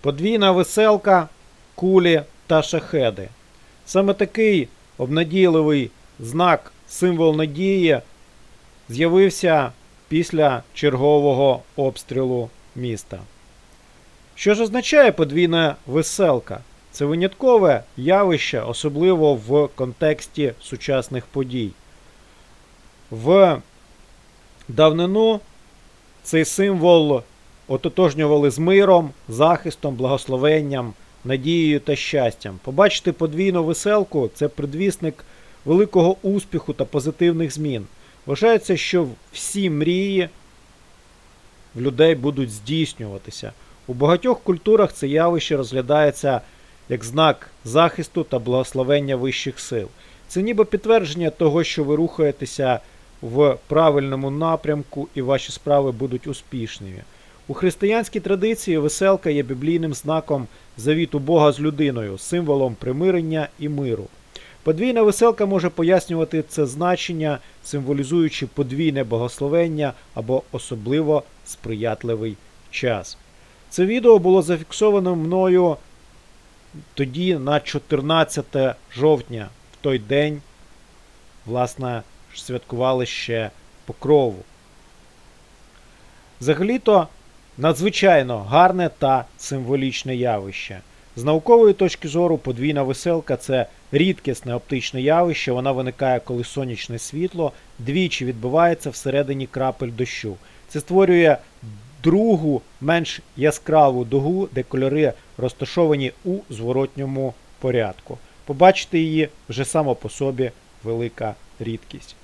Подвійна веселка, кулі та шахеди. Саме такий обнадійливий знак, символ надії з'явився після чергового обстрілу міста. Що ж означає подвійна веселка? Це виняткове явище, особливо в контексті сучасних подій. В давнину цей символ ототожнювали з миром, захистом, благословенням, надією та щастям. Побачити подвійну веселку це предвісник великого успіху та позитивних змін. Вважається, що всі мрії в людей будуть здійснюватися. У багатьох культурах це явище розглядається як знак захисту та благословення вищих сил. Це ніби підтвердження того, що ви рухаєтеся в правильному напрямку і ваші справи будуть успішними. У християнській традиції веселка є біблійним знаком завіту Бога з людиною, символом примирення і миру. Подвійна веселка може пояснювати це значення, символізуючи подвійне благословення або особливо сприятливий час. Це відео було зафіксовано мною тоді на 14 жовтня, в той день, власне, святкували ще покрову. Взагалі-то надзвичайно гарне та символічне явище. З наукової точки зору подвійна веселка це рідкісне оптичне явище. Вона виникає, коли сонячне світло двічі відбивається всередині крапель дощу. Це створює другу, менш яскраву дугу, де кольори розташовані у зворотньому порядку. Побачити її вже само по собі велика рідкість.